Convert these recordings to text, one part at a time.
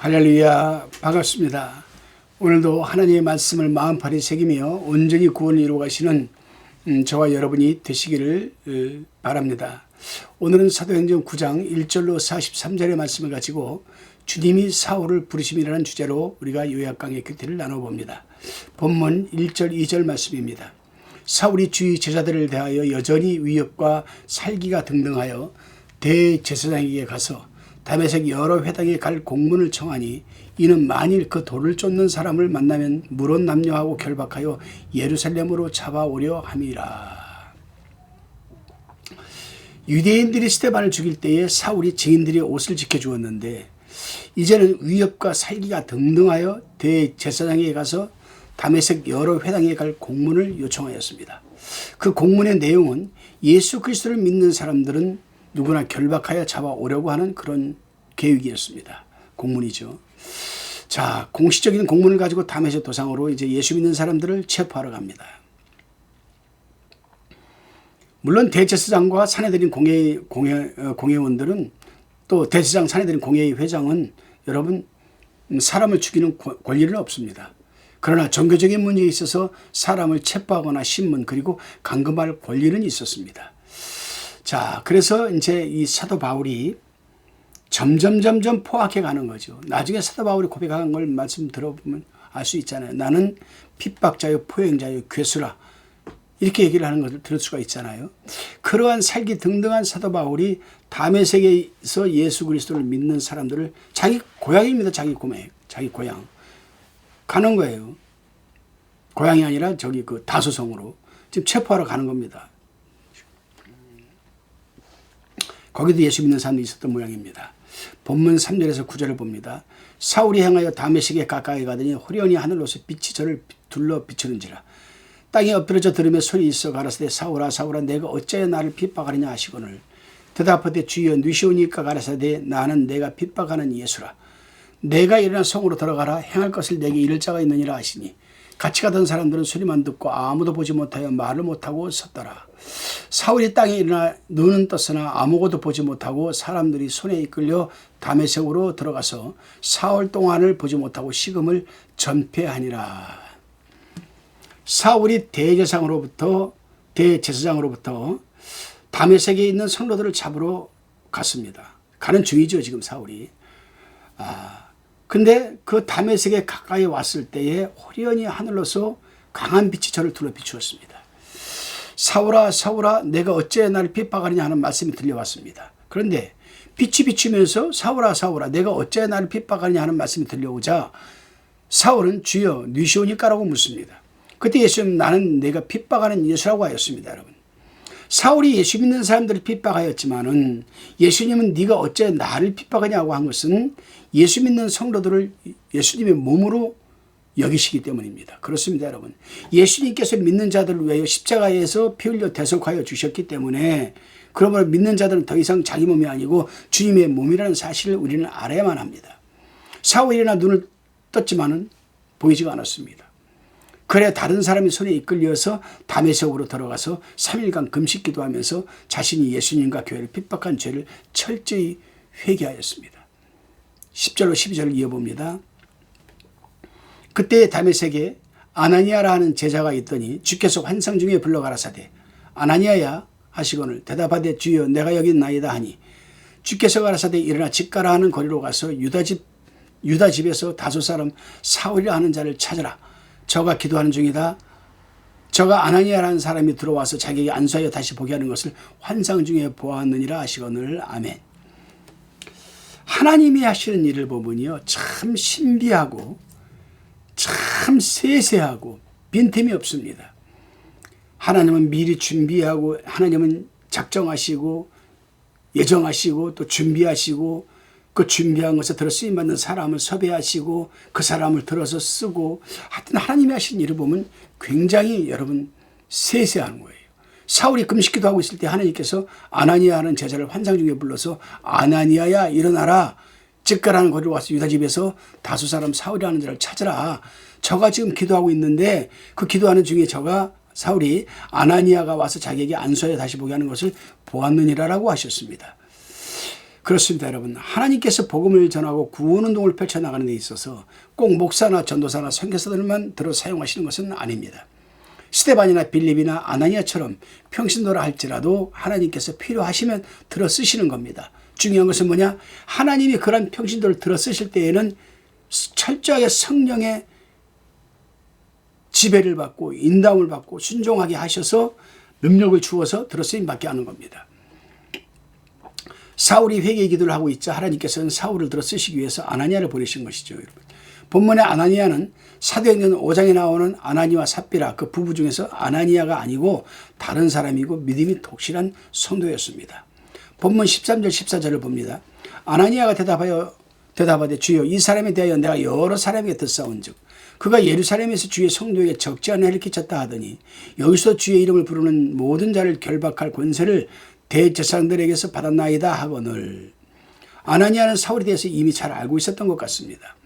할렐루야 반갑습니다. 오늘도 하나님의 말씀을 마음팔이 새기며 온전히 구원을 이루어 가시는 음, 저와 여러분이 되시기를 어, 바랍니다. 오늘은 사도행전 9장 1절로 43절의 말씀을 가지고 주님이 사울을 부르심이라는 주제로 우리가 요약 강의 교태를 나눠봅니다. 본문 1절 2절 말씀입니다. 사울이 주의 제자들을 대하여 여전히 위협과 살기가 등등하여 대제사장에게 가서 다메섹 여러 회당에 갈 공문을 청하니 이는 만일 그 돌을 쫓는 사람을 만나면 물론 남녀하고 결박하여 예루살렘으로 잡아오려 함이라. 유대인들이 스테반을 죽일 때에 사울이 증인들의 옷을 지켜주었는데 이제는 위협과 살기가 등등하여 대제사장에게 가서 다메섹 여러 회당에 갈 공문을 요청하였습니다. 그 공문의 내용은 예수 그리스도를 믿는 사람들은 누구나 결박하여 잡아오려고 하는 그런 계획이었습니다. 공문이죠. 자, 공식적인 공문을 가지고 담에서 도상으로 이제 예수 믿는 사람들을 체포하러 갑니다. 물론 대제사장과 사내들인 공회, 공회, 어, 공회원들은 또 대제사장 사내들인 공회의 회장은 여러분 음, 사람을 죽이는 권리는 없습니다. 그러나 종교적인 문제에 있어서 사람을 체포하거나 신문 그리고 감금할 권리는 있었습니다. 자, 그래서 이제 이 사도 바울이 점점 점점 포악해 가는 거죠. 나중에 사도 바울이 고백한 걸 말씀 들어보면 알 수 있잖아요. 나는 핍박자요, 포행자요, 괴수라. 이렇게 얘기를 하는 것을 들을 수가 있잖아요. 그러한 살기 등등한 사도 바울이 담의 세계에서 예수 그리스도를 믿는 사람들을 자기 고향입니다. 자기 고향, 자기 고향 가는 거예요. 고향이 아니라 저기 그 다소성으로 지금 체포하러 가는 겁니다. 거기도 예수 믿는 사람들이 있었던 모양입니다. 본문 3절에서 9절을 봅니다. 사울이 향하여 다메섹에 가까이 가더니 호련히 하늘로서 빛이 저를 둘러 비추는지라. 땅에 엎드려져 들으며 소리 있어 가라사대 사울아 사울아 내가 어찌하여 나를 핍박하느냐 하시거늘 대답하되 주여 누시오니까 가라사대 나는 내가 핍박하는 예수라. 내가 일어나 성으로 들어가라 행할 것을 내게 이를 자가 있느니라 하시니 같이 가던 사람들은 소리만 듣고 아무도 보지 못하여 말을 못하고 섰더라. 사울이 땅에 일어나 눈은 떴으나 아무것도 보지 못하고 사람들이 손에 이끌려 담에색으로 들어가서 사흘 동안을 보지 못하고 식음을 전폐하니라. 사울이 대제상으로부터 대제사장으로부터 담에색에 있는 성로들을 잡으러 갔습니다. 가는 중이죠 지금 사울이. 아, 근데 그 다메섹에 가까이 왔을 때에 호련히 하늘로서 강한 빛이 저를 둘러 비추었습니다. 사울아 사울아 내가 어째 나를 핍박하느냐 하는 말씀이 들려왔습니다. 그런데 빛이 비추면서 사울아 사울아 내가 어째 나를 핍박하느냐 하는 말씀이 들려오자 사울은 주여 뉘시오니까라고 묻습니다. 그때 예수님 나는 내가 핍박하는 예수라고 하였습니다 여러분. 사울이 예수 믿는 사람들을 핍박하였지만은 예수님은 네가 어째 나를 핍박하냐고 한 것은 예수 믿는 성도들을 예수님의 몸으로 여기시기 때문입니다. 그렇습니다, 여러분. 예수님께서 믿는 자들을 위하여 십자가에서 피 흘려 대속하여 주셨기 때문에 그러므로 믿는 자들은 더 이상 자기 몸이 아니고 주님의 몸이라는 사실을 우리는 알아야만 합니다. 사울이 일어나 눈을 떴지만은 보이지가 않았습니다. 그래 다른 사람이 손에 이끌려서 담에색으로 들어가서 3일간 금식 기도하면서 자신이 예수님과 교회를 핍박한 죄를 철저히 회개하였습니다. 10절로 12절을 이어봅니다. 그때 담에색에 아나니아라 하는 제자가 있더니 주께서 환상 중에 불러 가라사대 아나니아야 하시거늘 대답하되 주여 내가 여기 있나이다 하니 주께서 가라사대 일어나 집 가라 하는 거리로 가서 유다 집 유다 집에서 다섯 사람 사울이라 하는 자를 찾으라 저가 기도하는 중이다. 저가 아나니아라는 사람이 들어와서 자기에게 안수하여 다시 보게 하는 것을 환상 중에 보았느니라 하시거늘 아멘. 하나님이 하시는 일을 보면요 참 신비하고 참 세세하고 빈틈이 없습니다. 하나님은 미리 준비하고 하나님은 작정하시고 예정하시고 또 준비하시고 그 준비한 것에 들어 쓰임 받는 사람을 섭외하시고 그 사람을 들어서 쓰고 하여튼 하나님이 하신 일을 보면 굉장히 여러분 세세한 거예요. 사울이 금식기도 하고 있을 때 하나님께서 아나니아라는 제자를 환상 중에 불러서 아나니아야 일어나라 즉가라는 거리로 와서 유다 집에서 다수 사람 사울이라는 자를 찾으라. 저가 지금 기도하고 있는데 그 기도하는 중에 저가 사울이 아나니아가 와서 자기에게 안수하여 다시 보게 하는 것을 보았느니라라고 하셨습니다. 그렇습니다, 여러분. 하나님께서 복음을 전하고 구원 운동을 펼쳐 나가는 데 있어서 꼭 목사나 전도사나 선교사들만 들어 사용하시는 것은 아닙니다. 스테반이나 빌립이나 아나니아처럼 평신도라 할지라도 하나님께서 필요하시면 들어 쓰시는 겁니다. 중요한 것은 뭐냐? 하나님이 그런 평신도를 들어 쓰실 때에는 철저하게 성령의 지배를 받고 인담을 받고 순종하게 하셔서 능력을 주어서 들어 쓰임 받게 하는 겁니다. 사울이 회개 기도를 하고 있자 하나님께서는 사울을 들어 쓰시기 위해서 아나니아를 보내신 것이죠, 여러분. 본문의 아나니아는 사도행전 5장에 나오는 아나니와 삽비라 그 부부 중에서 아나니아가 아니고 다른 사람이고 믿음이 독실한 성도였습니다. 본문 13절 14절을 봅니다. 아나니아가 대답하여 대답하되 주여 이 사람에 대하여 내가 여러 사람에게 듣사온즉 그가 예루살렘에서 주의 성도에게 적지 않은 해를 끼쳤다 하더니 여기서 주의 이름을 부르는 모든 자를 결박할 권세를 대제사장들에게서 받았나이다 하거늘 아나니아는 사울에 대해서 이미 잘 알고 있었던 것 같습니다.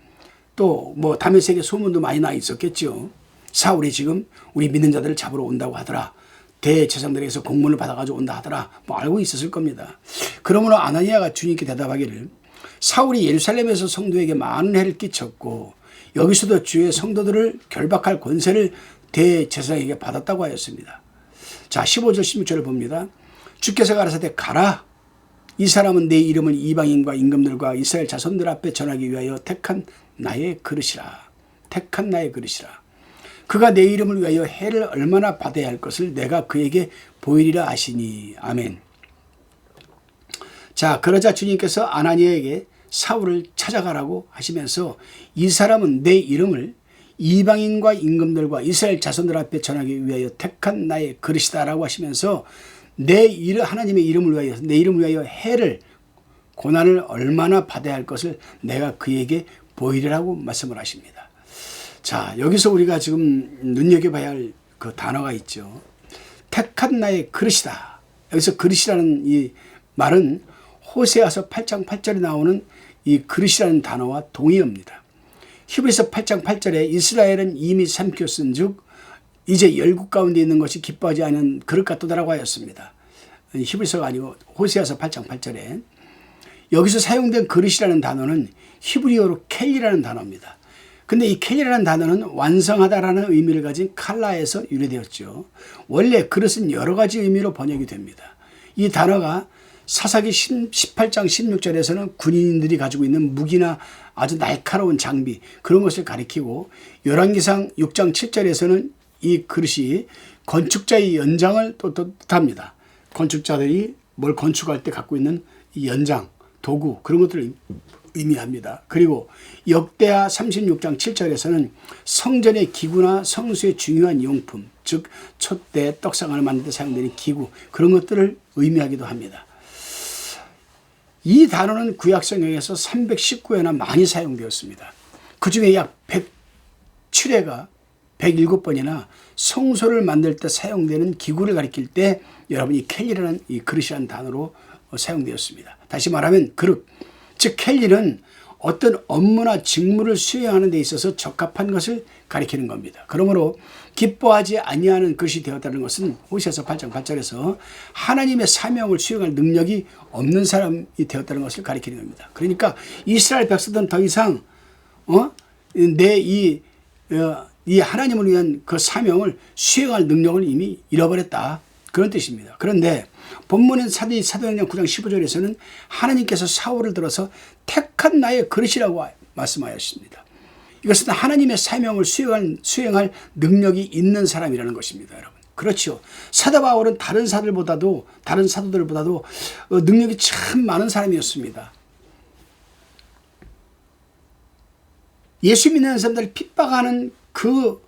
또 뭐 다메섹에 소문도 많이 나 있었겠죠. 사울이 지금 우리 믿는 자들을 잡으러 온다고 하더라. 대제사장들에게서 공문을 받아가지고 온다 하더라. 뭐 알고 있었을 겁니다. 그러므로 아나니아가 주님께 대답하기를 사울이 예루살렘에서 성도에게 많은 해를 끼쳤고 여기서도 주의 성도들을 결박할 권세를 대제사장에게 받았다고 하였습니다. 자, 15절 16절을 봅니다. 주께서 가라사대 가라. 이 사람은 내 이름을 이방인과 임금들과 이스라엘 자손들 앞에 전하기 위하여 택한 나의 그릇이라. 택한 나의 그릇이라. 그가 내 이름을 위하여 해를 얼마나 받아야 할 것을 내가 그에게 보이리라 하시니. 아멘. 자, 그러자 주님께서 아나니에게 사울을 찾아가라고 하시면서 이 사람은 내 이름을 이방인과 임금들과 이스라엘 자손들 앞에 전하기 위하여 택한 나의 그릇이다라고 하시면서 내 이름 하나님의 이름을 위하여 내 이름을 위하여 해를 고난을 얼마나 받아야 할 것을 내가 그에게 보이리라고 말씀을 하십니다. 자, 여기서 우리가 지금 눈여겨봐야 할 그 단어가 있죠. 택한 나의 그릇이다. 여기서 그릇이라는 이 말은 호세아서 8장 8절에 나오는 이 그릇이라는 단어와 동의어입니다. 히브리서 8장 8절에 이스라엘은 이미 삼켰은 즉 이제 열국 가운데 있는 것이 기뻐하지 않은 그릇 같도다라고 하였습니다. 히브리서가 아니고 호세아서 8장 8절에 여기서 사용된 그릇이라는 단어는 히브리어로 켈리라는 단어입니다. 근데 이 켈리라는 단어는 완성하다라는 의미를 가진 칼라에서 유래되었죠. 원래 그릇은 여러 가지 의미로 번역이 됩니다. 이 단어가 사사기 18장 16절에서는 군인들이 가지고 있는 무기나 아주 날카로운 장비 그런 것을 가리키고 열왕기상 6장 7절에서는 이 그릇이 건축자의 연장을 또 뜻합니다. 건축자들이 뭘 건축할 때 갖고 있는 연장, 도구 그런 것들을 의미합니다. 그리고 역대하 36장 7절에서는 성전의 기구나 성수의 중요한 용품, 즉 촛대, 떡상을 만들 때 사용되는 기구 그런 것들을 의미하기도 합니다. 이 단어는 구약 성경에서 319회나 많이 사용되었습니다. 그 중에 약 107회가 107번이나 성소를 만들 때 사용되는 기구를 가리킬 때 여러분 이 켈리라는 이 그릇이라는 단어로 사용되었습니다. 다시 말하면 그릇, 즉 켈리는 어떤 업무나 직무를 수행하는 데 있어서 적합한 것을 가리키는 겁니다. 그러므로 기뻐하지 아니하는 것이 되었다는 것은 호시아서 8장 8절에서 하나님의 사명을 수행할 능력이 없는 사람이 되었다는 것을 가리키는 겁니다. 그러니까 이스라엘 백성들은 더 이상 어? 내이 어, 이 하나님을 위한 그 사명을 수행할 능력을 이미 잃어버렸다. 그런 뜻입니다. 그런데 본문은 사도, 사도행전 9장 15절에서는 하나님께서 사울을 들어서 택한 나의 그릇이라고 말씀하였습니다. 이것은 하나님의 사명을 수행할, 수행할 능력이 있는 사람이라는 것입니다, 여러분. 그렇죠. 사도 바울은 다른 사들보다도 다른 사도들보다도 어, 능력이 참 많은 사람이었습니다. 예수 믿는 사람들 핍박하는 그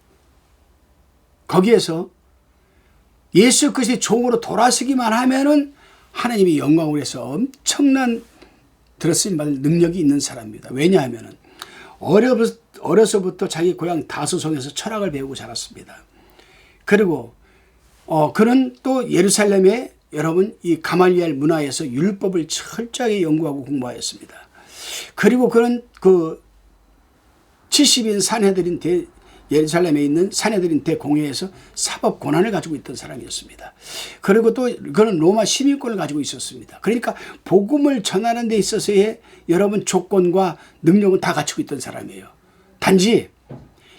거기에서 예수 그리스도의 종으로 돌아서기만 하면은 하나님이 영광을 해서 엄청난 들었으면 받을 능력이 있는 사람입니다. 왜냐하면은 어려서부터 자기 고향 다소성에서 철학을 배우고 자랐습니다. 그리고 어 그는 또 예루살렘에 여러분 이 가말리엘 문화에서 율법을 철저하게 연구하고 공부하였습니다. 그리고 그는 그 70인 산해들인 대, 예루살렘에 있는 사내들인 대공회에서 사법 권한을 가지고 있던 사람이었습니다. 그리고 또 그는 로마 시민권을 가지고 있었습니다. 그러니까 복음을 전하는 데 있어서의 여러분 조건과 능력은 다 갖추고 있던 사람이에요. 단지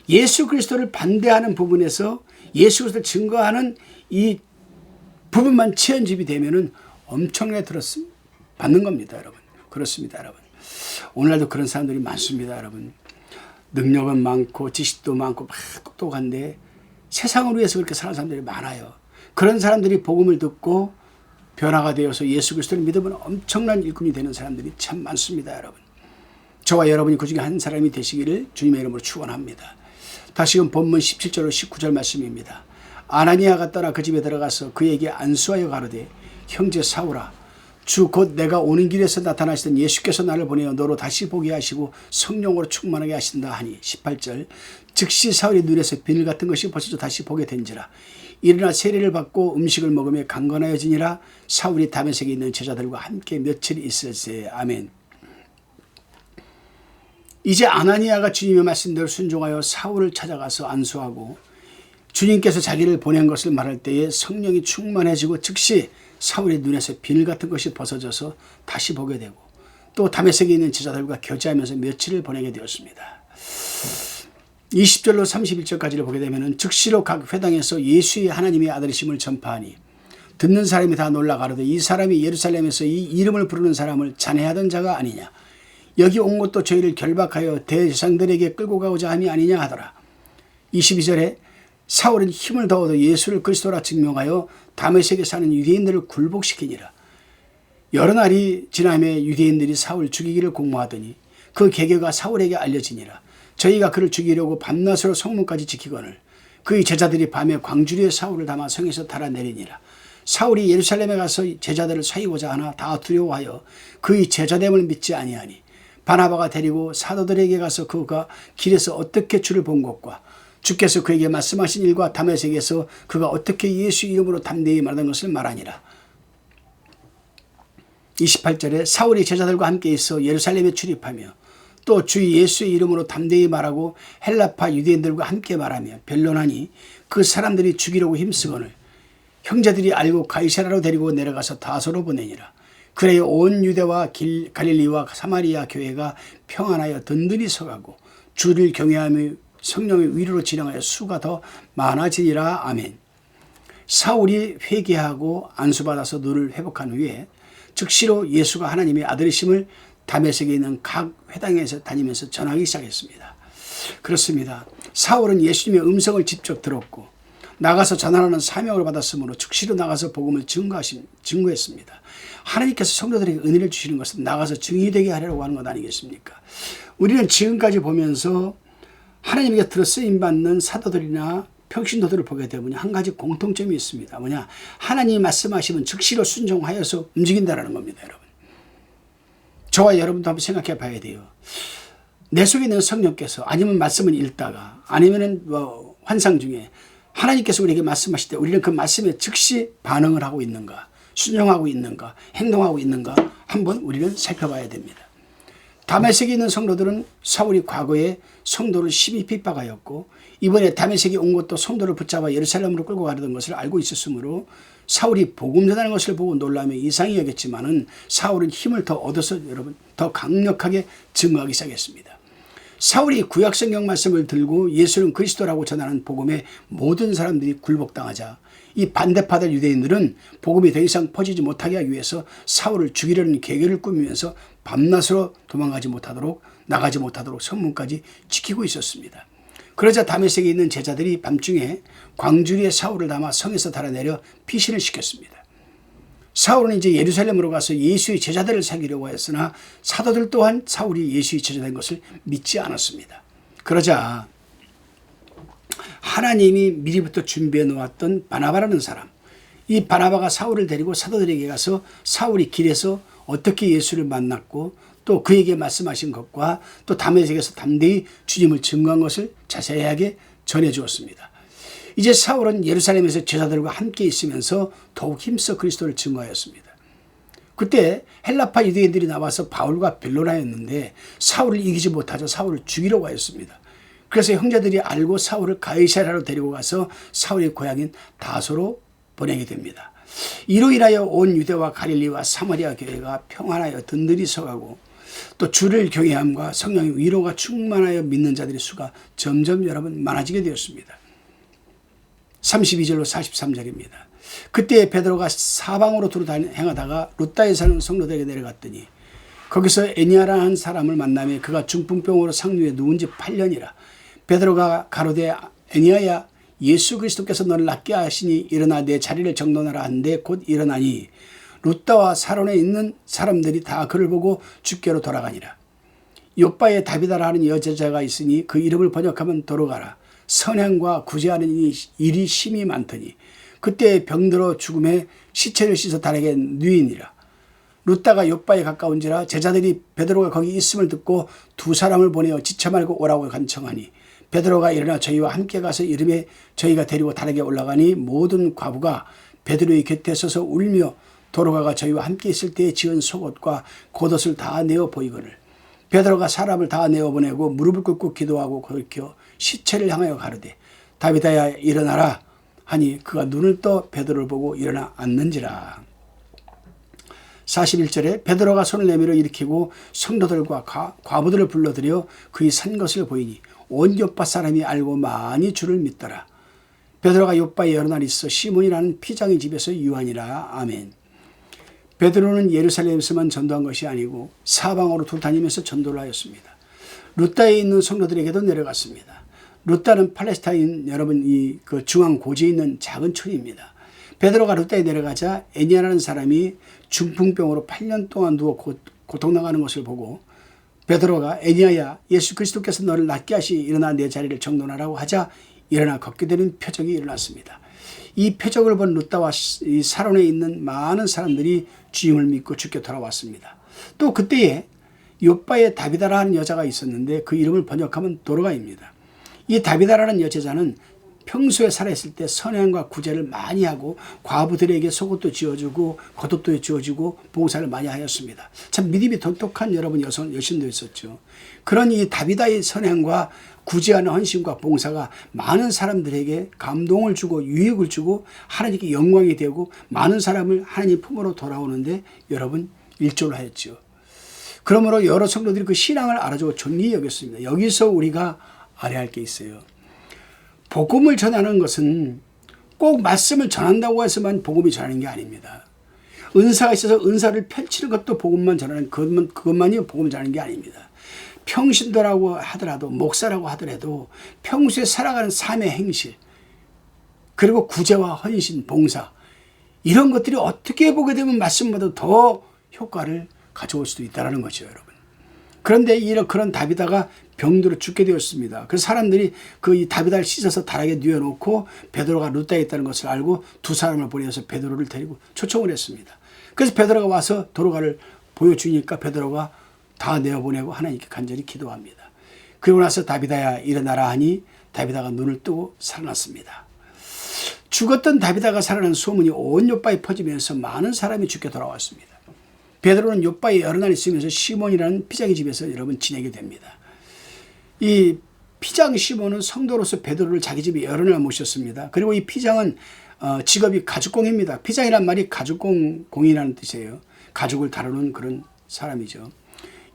예수 그리스도를 반대하는 부분에서 예수 그리스도를 증거하는 이 부분만 치연집이 되면은 엄청나게 들었음 받는 겁니다, 여러분. 그렇습니다, 여러분. 오늘날도 그런 사람들이 많습니다, 여러분. 능력은 많고 지식도 많고 막 똑똑한데 세상을 위해서 그렇게 사는 사람들이 많아요. 그런 사람들이 복음을 듣고 변화가 되어서 예수 그리스도를 믿으면 엄청난 일꾼이 되는 사람들이 참 많습니다, 여러분. 저와 여러분이 그 중에 한 사람이 되시기를 주님의 이름으로 축원합니다. 다시금 본문 17절로 19절 말씀입니다. 아나니아가 떠나 그 집에 들어가서 그에게 안수하여 가로되 형제 사울아 주 곧 내가 오는 길에서 나타나시던 예수께서 나를 보내어 너로 다시 보게 하시고 성령으로 충만하게 하신다 하니 18절 즉시 사울의 눈에서 비늘 같은 것이 벗어져 다시 보게 된지라. 일어나 세례를 받고 음식을 먹으며 강건하여지니라. 사울이 다메섹에 있는 제자들과 함께 며칠 있을세. 아멘. 이제 아나니아가 주님의 말씀대로 순종하여 사울을 찾아가서 안수하고 주님께서 자기를 보낸 것을 말할 때에 성령이 충만해지고 즉시 사울의 눈에서 비늘 같은 것이 벗어져서 다시 보게 되고 또 다메섹에 있는 제자들과 교제하면서 며칠을 보내게 되었습니다. 20절로 31절까지를 보게 되면 즉시로 각 회당에서 예수의 하나님의 아들이심을 전파하니 듣는 사람이 다 놀라 가로되 이 사람이 예루살렘에서 이 이름을 부르는 사람을 잔해하던 자가 아니냐 여기 온 것도 저희를 결박하여 대제상들에게 끌고 가고자 함이 아니냐 하더라. 22절에 사울은 힘을 더 얻어 예수를 그리스도라 증명하여 다메섹에 사는 유대인들을 굴복시키니라. 여러 날이 지남에 유대인들이 사울 죽이기를 공모하더니 그 계계가 사울에게 알려지니라. 저희가 그를 죽이려고 밤낮으로 성문까지 지키거늘 그의 제자들이 밤에 광주리에 사울을 담아 성에서 달아내리니라. 사울이 예루살렘에 가서 제자들을 사이고자 하나 다 두려워하여 그의 제자됨을 믿지 아니하니 바나바가 데리고 사도들에게 가서 그가 길에서 어떻게 주를 본 것과 주께서 그에게 말씀하신 일과 다메섹에서 그가 어떻게 예수 이름으로 담대히 말하는 것을 말하니라. 28절에 사울이 제자들과 함께 있어 예루살렘에 출입하며 또 주 예수의 이름으로 담대히 말하고 헬라파 유대인들과 함께 말하며 변론하니 그 사람들이 죽이려고 힘쓰거늘 형제들이 알고 가이사라로 데리고 내려가서 다소로 보내니라. 그래야 온 유대와 길, 갈릴리와 사마리아 교회가 평안하여 든든히 서가고 주를 경외하며 성령의 위로로 진행하여 수가 더 많아지니라. 아멘. 사울이 회개하고 안수받아서 눈을 회복한 후에 즉시로 예수가 하나님의 아들이심을 다메섹에 있는 각 회당에서 다니면서 전하기 시작했습니다. 그렇습니다. 사울은 예수님의 음성을 직접 들었고 나가서 전하라는 사명을 받았으므로 즉시로 나가서 복음을 증거하신, 증거했습니다. 하나님께서 성도들에게 은혜를 주시는 것은 나가서 증인이 되게 하려고 하는 것 아니겠습니까? 우리는 지금까지 보면서 하나님에게 들어 쓰임 받는 사도들이나 평신도들을 보게 되면 한 가지 공통점이 있습니다. 뭐냐? 하나님이 말씀하시면 즉시로 순종하여서 움직인다라는 겁니다, 여러분. 저와 여러분도 한번 생각해 봐야 돼요. 내 속에 있는 성령께서 아니면 말씀을 읽다가 아니면은 뭐 환상 중에 하나님께서 우리에게 말씀하실 때 우리는 그 말씀에 즉시 반응을 하고 있는가, 순종하고 있는가, 행동하고 있는가 한번 우리는 살펴봐야 됩니다. 다메섹에 있는 성도들은 사울이 과거에 성도를 심히 핍박하였고 이번에 다메섹에 온 것도 성도를 붙잡아 예루살렘으로 끌고 가려던 것을 알고 있었으므로 사울이 복음 전하는 것을 보고 놀라며 이상히 여겼지만은 사울은 힘을 더 얻어서 여러분 더 강력하게 증거하기 시작했습니다. 사울이 구약 성경 말씀을 들고 예수는 그리스도라고 전하는 복음에 모든 사람들이 굴복당하자 이 반대파들 유대인들은 복음이 더 이상 퍼지지 못하게 하기 위해서 사울을 죽이려는 계획을 꾸미면서 밤낮으로 도망가지 못하도록 나가지 못하도록 성문까지 지키고 있었습니다. 그러자 다메섹에 있는 제자들이 밤중에 광주리에 사울을 담아 성에서 달아내려 피신을 시켰습니다. 사울은 이제 예루살렘으로 가서 예수의 제자들을 사귀려고 했으나 사도들 또한 사울이 예수의 제자된 것을 믿지 않았습니다. 그러자 하나님이 미리부터 준비해 놓았던 바나바라는 사람, 이 바나바가 사울을 데리고 사도들에게 가서 사울이 길에서 어떻게 예수를 만났고 또 그에게 말씀하신 것과 또 담에색에서 담대히 주님을 증거한 것을 자세하게 전해 주었습니다. 이제 사울은 예루살렘에서 제자들과 함께 있으면서 더욱 힘써 그리스도를 증거하였습니다. 그때 헬라파 유대인들이 나와서 바울과 변론하였는데 사울을 이기지 못하자 사울을 죽이려고 하였습니다. 그래서 형제들이 알고 사울을 가이사라로 데리고 가서 사울의 고향인 다소로 보내게 됩니다. 이로 인하여 온 유대와 가릴리와 사마리아 교회가 평안하여 든든히 서가고 또 주를 경외함과 성령의 위로가 충만하여 믿는 자들의 수가 점점 여러분 많아지게 되었습니다. 32절로 43절입니다. 그때 베드로가 사방으로 두루 행하다가 루따에 사는 성도들에게 내려갔더니 거기서 애니아라는 사람을 만나며 그가 중풍병으로 상류에 누운 지 8년이라 베드로가 가로되 애니아야 예수 그리스도께서 너를 낫게 하시니 일어나 내 자리를 정돈하라 한데 곧 일어나니 루따와 사론에 있는 사람들이 다 그를 보고 주께로 돌아가니라. 요바에 다비다라 하는 여자자가 있으니 그 이름을 번역하면 도로가라. 선행과 구제하는 일이 심히 많더니 그때 병들어 죽음에 시체를 씻어 달에게 누이니라. 루따가 요바에 가까운지라 제자들이 베드로가 거기 있음을 듣고 두 사람을 보내어 지쳐 말고 오라고 간청하니 베드로가 일어나 저희와 함께 가서 이름에 저희가 데리고 다르게 올라가니 모든 과부가 베드로의 곁에 서서 울며 도로가가 저희와 함께 있을 때에 지은 속옷과 겉옷을 다 내어 보이거늘. 베드로가 사람을 다 내어 보내고 무릎을 꿇고 기도하고 걸켜 시체를 향하여 가르되 다비다야 일어나라. 하니 그가 눈을 떠 베드로를 보고 일어나 앉는지라. 41절에 베드로가 손을 내밀어 일으키고 성도들과 과, 과부들을 불러들여 그의 산 것을 보이니 온 요파 사람이 알고 많이 주를 믿더라. 베드로가 요파에 여러 날 있어 시몬이라는 피장의 집에서 유한이라. 아멘. 베드로는 예루살렘에서만 전도한 것이 아니고 사방으로 돌다니면서 전도를 하였습니다. 루따에 있는 성도들에게도 내려갔습니다. 루따는 팔레스타인 여러분 이 그 중앙 고지에 있는 작은 촌입니다. 베드로가 루따에 내려가자 애니아라는 사람이 중풍병으로 8년 동안 누워 고통당하는 것을 보고 베드로가 애니아야 예수 그리스도께서 너를 낫게 하시 일어나 내 자리를 정돈하라고 하자 일어나 걷게 되는 표적이 일어났습니다. 이 표적을 본 루따와 이 사론에 있는 많은 사람들이 주임을 믿고 죽게 돌아왔습니다. 또 그때에 요바의 다비다라는 여자가 있었는데 그 이름을 번역하면 도로가입니다. 이 다비다라는 여제자는 평소에 살아있을 때 선행과 구제를 많이 하고 과부들에게 속옷도 지어주고 겉옷도 지어주고 봉사를 많이 하였습니다. 참 믿음이 독특한 여러분 여성 여신도 있었죠. 그런 이 다비다의 선행과 구제하는 헌신과 봉사가 많은 사람들에게 감동을 주고 유익을 주고 하나님께 영광이 되고 많은 사람을 하나님 품으로 돌아오는데 여러분 일조를 하였죠. 그러므로 여러 성도들이 그 신앙을 알아주고 존귀히 여겼습니다. 여기서 우리가 알아야 할 게 있어요. 복음을 전하는 것은 꼭 말씀을 전한다고 해서만 복음이 전하는 게 아닙니다. 은사가 있어서 은사를 펼치는 것도 복음만 전하는 그것만, 그것만이 복음 전하는 게 아닙니다. 평신도라고 하더라도 목사라고 하더라도 평소에 살아가는 삶의 행실 그리고 구제와 헌신, 봉사 이런 것들이 어떻게 보게 되면 말씀보다 더 효과를 가져올 수도 있다는 것이죠, 여러분. 그런데 이런 그런 다비다가 병들어 죽게 되었습니다. 그래서 사람들이 그 다비다를 씻어서 다락에 뉘어놓고 베드로가 루따에 있다는 것을 알고 두 사람을 보내서 베드로를 데리고 초청을 했습니다. 그래서 베드로가 와서 도로가를 보여주니까 베드로가 다 내어보내고 하나님께 간절히 기도합니다. 그리고 나서 다비다야 일어나라 하니 다비다가 눈을 뜨고 살아났습니다. 죽었던 다비다가 살아난 소문이 온 요바에 퍼지면서 많은 사람이 죽게 돌아왔습니다. 베드로는 요바에 여러 날 있으면서 시몬이라는 피장의 집에서 여러분 지내게 됩니다. 이 피장 시몬은 성도로서 베드로를 자기 집에 날 모셨습니다. 그리고 이 피장은 어, 직업이 가죽공입니다. 피장이란 말이 가죽공 공이라는 뜻이에요. 가죽을 다루는 그런 사람이죠.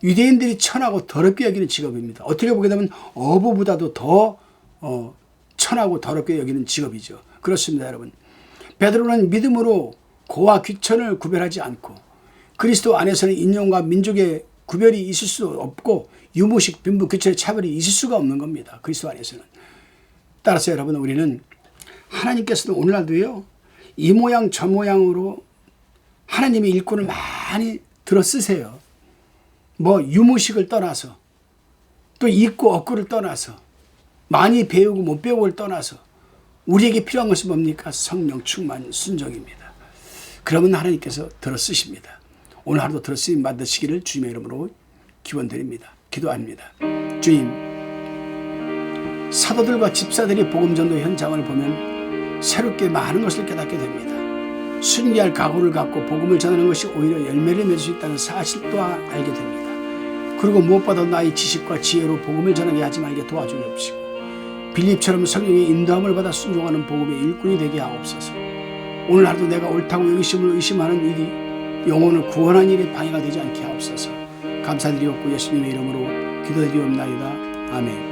유대인들이 천하고 더럽게 여기는 직업입니다. 어떻게 보게 되면 어부보다도 더 어, 천하고 더럽게 여기는 직업이죠. 그렇습니다, 여러분. 베드로는 믿음으로 고와 귀천을 구별하지 않고 그리스도 안에서는 인종과 민족의 구별이 있을 수 없고 유무식, 빈부, 규철의 차별이 있을 수가 없는 겁니다. 그리스도 안에서는. 따라서 여러분 우리는 하나님께서도 오늘날도요. 이 모양 저 모양으로 하나님의 일꾼을 많이 들어 쓰세요. 뭐 유무식을 떠나서 또 있고 없고를 떠나서 많이 배우고 못 배우고를 떠나서 우리에게 필요한 것이 뭡니까? 성령 충만 순종입니다. 그러면 하나님께서 들어 쓰십니다. 오늘 하루도 들었으임 받으시기를 주님의 이름으로 기원드립니다. 기도합니다. 주님, 사도들과 집사들이 복음전도 현장을 보면 새롭게 많은 것을 깨닫게 됩니다. 순기할 각오를 갖고 복음을 전하는 것이 오히려 열매를 맺을 수 있다는 사실 또한 알게 됩니다. 그리고 무엇보다 나의 지식과 지혜로 복음을 전하게 하지 말게 도와주옵시고 빌립처럼 성령의 인도함을 받아 순종하는 복음의 일꾼이 되게 하옵소서. 오늘 하루도 내가 옳다고 의심을 의심하는 일이 영혼을 구원한 일에 방해가 되지 않게 하옵소서. 감사드리옵고 예수님의 이름으로 기도드리옵나이다. 아멘.